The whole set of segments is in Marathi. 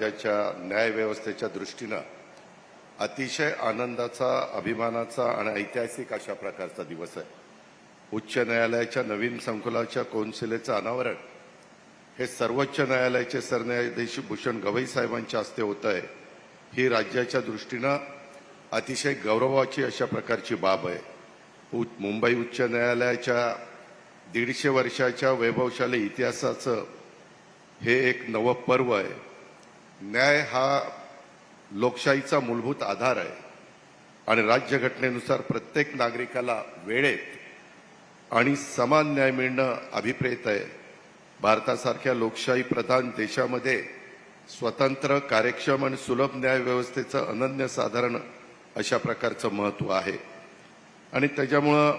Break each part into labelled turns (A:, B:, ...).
A: राज्याच्या न्यायव्यवस्थेच्या दृष्टीनं अतिशय आनंदाचा अभिमानाचा आणि ऐतिहासिक अशा प्रकारचा दिवस आहे. उच्च न्यायालयाच्या नवीन संकुलाच्या कौन्सिलेचं अनावरण हे सर्वोच्च न्यायालयाचे सरन्यायाधीश भूषण गवई साहेबांच्या हस्ते होत आहे ही राज्याच्या दृष्टीनं अतिशय गौरवाची अशा प्रकारची बाब आहे. उ- मुंबई उच्च न्यायालयाच्या दीडशे वर्षाच्या वैभवशाली इतिहासाचं हे एक नवं पर्व आहे. न्याय हा लोकशाहीचा मूलभूत आधार आहे. आणि राज्यघटनेनुसार प्रत्येक नागरिकाला वेळेत आणि समान न्याय मिळणं अभिप्रेत आहे. भारतासारख्या लोकशाही प्रधान देशामध्ये स्वतंत्र कार्यक्षम आणि सुलभ न्याय व्यवस्थेचं अनन्यसाधारण अशा प्रकारचं महत्त्व आहे. आणि त्याच्यामुळं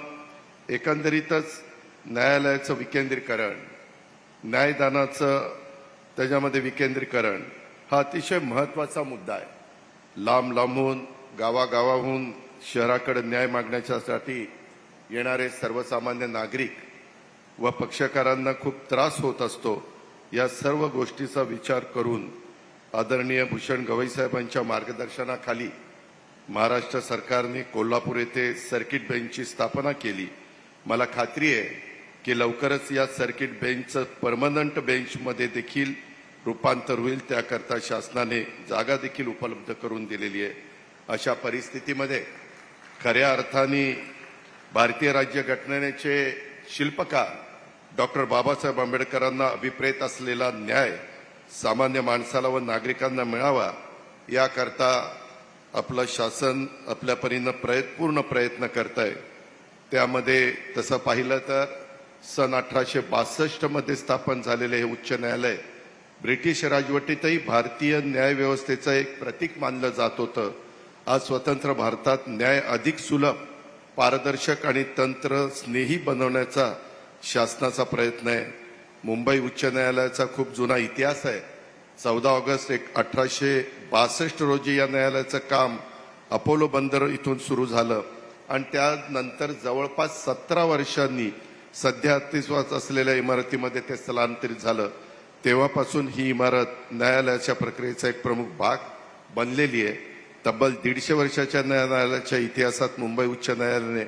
A: एकंदरीतच न्यायालयाचं विकेंद्रीकरण न्यायदानाचं त्याच्यामध्ये विकेंद्रीकरण हा अतिशय महत्त्वाचा मुद्दा आहे. लांब लांबून गावागावाहून शहराकडे न्याय मागण्याच्यासाठी येणारे सर्वसामान्य नागरिक व पक्षकारांना खूप त्रास होत असतो या सर्व गोष्टीचा विचार करून आदरणीय भूषण गवई साहेबांच्या मार्गदर्शनाखाली महाराष्ट्र सरकारने कोल्हापूर येथे सर्किट बेंचची स्थापना केली. मला खात्री आहे की लवकरच या सर्किट बेंचचं परमनंट बेंचमध्ये देखील रूपांतर होईल त्याकरता शासनाने जागा देखील उपलब्ध करून दिलेली आहे. अशा परिस्थितीमध्ये खऱ्या अर्थाने भारतीय राज्यघटनेचे शिल्पकार डॉक्टर बाबासाहेब आंबेडकरांना अभिप्रेत असलेला न्याय सामान्य माणसाला व नागरिकांना मिळावा याकरता आपलं शासन आपल्या परीनं प्रयत्न पूर्ण प्रयत्न करत आहे त्यामध्ये तसं पाहिलं तर सन अठराशे बासष्टमध्ये स्थापन झालेले हे उच्च न्यायालय ब्रिटिश राजवटीतही भारतीय न्यायव्यवस्थेचं एक प्रतीक मानलं जात होतं. आज स्वतंत्र भारतात न्याय अधिक सुलभ पारदर्शक आणि तंत्र स्नेही बनवण्याचा शासनाचा प्रयत्न आहे. मुंबई उच्च न्यायालयाचा खूप जुना इतिहास आहे. चौदा ऑगस्ट एक अठराशे बासष्ट रोजी या न्यायालयाचं काम अपोलो बंदर इथून सुरू झालं. आणि त्यानंतर जवळपास सतरा वर्षांनी सध्या अस्तित्वात असलेल्या इमारतीमध्ये ते स्थलांतरित झालं. तेव्हापासून ही इमारत न्यायालयाच्या प्रक्रियेचा एक प्रमुख भाग बनलेली आहे. तब्बल दीडशे वर्षाच्या न्यायालयाच्या इतिहासात मुंबई उच्च न्यायालयाने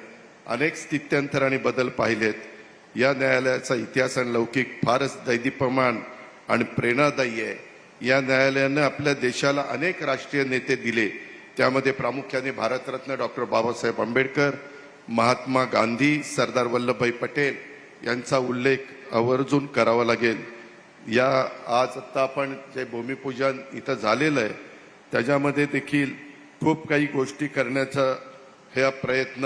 A: अनेक स्थित्यंतर आणि बदल पाहिलेत या न्यायालयाचा इतिहास आणि लौकिक फारच दैदीप्यमान आणि प्रेरणादायी आहे. या न्यायालयानं आपल्या देशाला अनेक राष्ट्रीय नेते दिले. त्यामध्ये प्रामुख्याने भारतरत्न डॉक्टर बाबासाहेब आंबेडकर महात्मा गांधी सरदार वल्लभभाई पटेल यांचा उल्लेख आवर्जून करावा लागेल. या आज आत्ता आपण जे भूमिपूजन इथं झालेलं आहे त्याच्यामध्ये देखील खूप काही गोष्टी करण्याचा हा प्रयत्न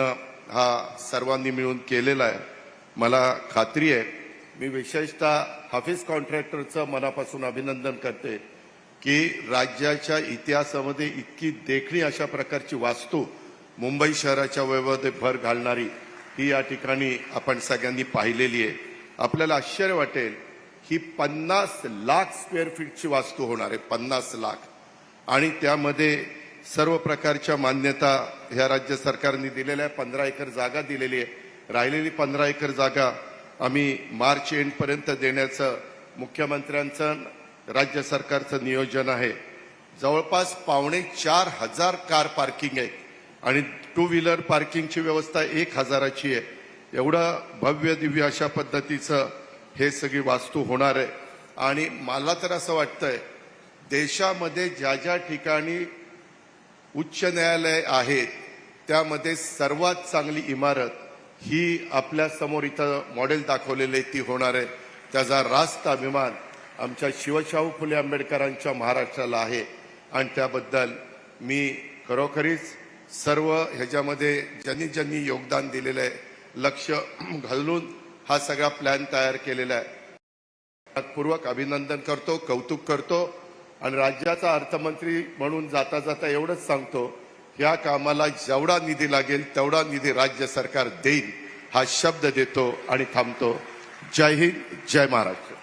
A: हा सर्वांनी मिळून केलेला आहे. मला खात्री आहे मी विशेषतः हाफिज कॉन्ट्रॅक्टरचं मनापासून अभिनंदन करते की राज्याच्या इतिहासामध्ये इतकी देखणी अशा प्रकारची वास्तू मुंबई शहराच्या वैभवात भर घालणारी ही या ठिकाणी आपण सगळ्यांनी पाहिलेली आहे. आपल्याला आश्चर्य वाटेल ही पन्नास लाख स्क्वेअर फीटची वास्तू होणार आहे पन्नास लाख. आणि त्यामध्ये सर्व प्रकारच्या मान्यता ह्या राज्य सरकारने दिलेल्या आहे पंधरा एकर जागा दिलेली आहे. राहिलेली पंधरा एकर जागा आम्ही मार्च एंडपर्यंत देण्याचं मुख्यमंत्र्यांचं राज्य सरकारचं नियोजन आहे. जवळपास पावणे चार हजार कार पार्किंग आहे. आणि टू व्हीलर पार्किंगची व्यवस्था एक हजाराची आहे. एवढं भव्य दिव्य अशा पद्धतीचं हे सगळी वास्तू होणार आहे. आणि मला तर असं वाटतंय देशामध्ये ज्या ज्या ठिकाणी उच्च न्यायालय आहेत त्यामध्ये सर्वात चांगली इमारत ही आपल्यासमोर इथं मॉडेल दाखवलेले ती होणार आहे. त्याचा रास्त अभिमान आमच्या शिवशाहू फुले आंबेडकरांच्या महाराष्ट्राला आहे. आणि त्याबद्दल मी खरोखरीच सर्व ह्याच्यामध्ये ज्यांनी ज्यांनी योगदान दिलेलं आहे लक्ष घालून हा सगळा प्लॅन तयार केलेला आहे. पूर्वक अभिनंदन करतो कौतुक करतो आणि राज्याचा अर्थमंत्री म्हणून जाता जाता एवढंच सांगतो या कामाला जेवढा निधी लागेल तेवढा निधी राज्य सरकार देईल हा शब्द देतो आणि थांबतो. जय हिंद जय महाराष्ट्र.